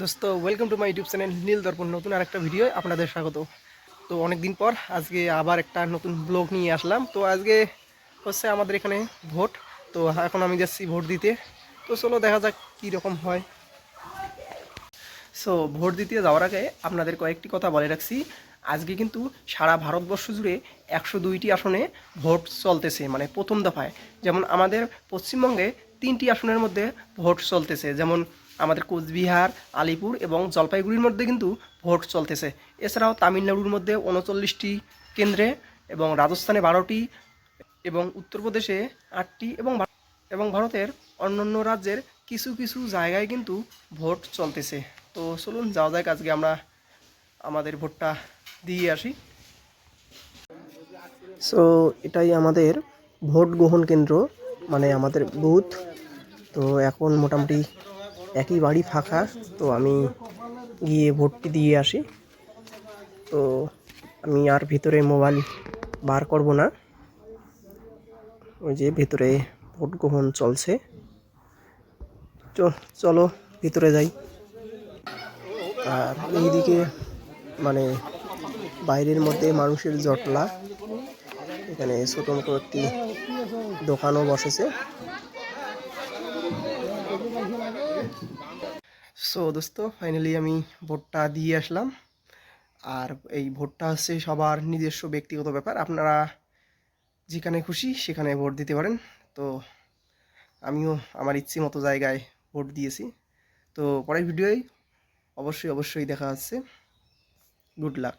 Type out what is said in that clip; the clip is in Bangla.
দোস্ত welcome to my YouTube channel Nil Darpan নতুন আর একটা ভিডিও আপনাদের স্বাগত। তো অনেক দিন পর আজকে আবার একটা নতুন ব্লগ নিয়ে আসলাম। তো আজকে হচ্ছে আমাদের এখানে ভোট। তো এখন আমি যাচ্ছি ভোট দিতে। তো চলো দেখা যাক কী রকম হয়। সো ভোট দিতে যাওয়ার আগে আপনাদের কয়েকটি কথা বলে রাখছি। আজকে কিন্তু সারা ভারতবর্ষ জুড়ে একশো দুইটি আসনে ভোট চলতেছে মানে প্রথম দফায়। যেমন আমাদের পশ্চিমবঙ্গে তিনটি আসনের মধ্যে ভোট চলতেছে। যেমন আমাদের কোচবিহার, আলিপুর এবং জলপাইগুড়ির মধ্যে কিন্তু ভোট চলতেছে। এছাড়াও তামিলনাড়ুর মধ্যে উনচল্লিশটি কেন্দ্রে এবং রাজস্থানে বারোটি এবং উত্তরপ্রদেশে আটটি এবং এবং ভারতের অন্যান্য রাজ্যের কিছু কিছু জায়গায় কিন্তু ভোট চলতেছে। তো চলুন, যাওয়া যাক, আজকে আমরা আমাদের ভোটটা দিয়ে আসি। সো এটাই আমাদের ভোট গ্রহণ কেন্দ্র মানে আমাদের বুথ। তো এখন মোটামুটি একই বাড়ি ফাঁকা, তো আমি গিয়ে ভোটটি দিয়ে আসি। তো আমি আর ভিতরে মোবাইল বার করব না। ওই যে ভিতরে ভোট গ্রহণ চলছে। চলো ভিতরে যাই। আর এইদিকে মানে বাইরের মধ্যে মানুষের জটলা। এখানে ছোটো মোটো একটি দোকানও বসেছে। সো দোস্ত ফাইনালি আমি ভোটটা দিয়ে আসলাম। আর এই ভোটটা হচ্ছে সবার নিজস্ব ব্যক্তিগত ব্যাপার। আপনারা যেখানে খুশি সেখানে ভোট দিতে পারেন। তো আমিও আমার ইচ্ছে মতো জায়গায় ভোট দিয়েছি। তো পরের ভিডিওয় অবশ্যই অবশ্যই দেখা হচ্ছে। Good luck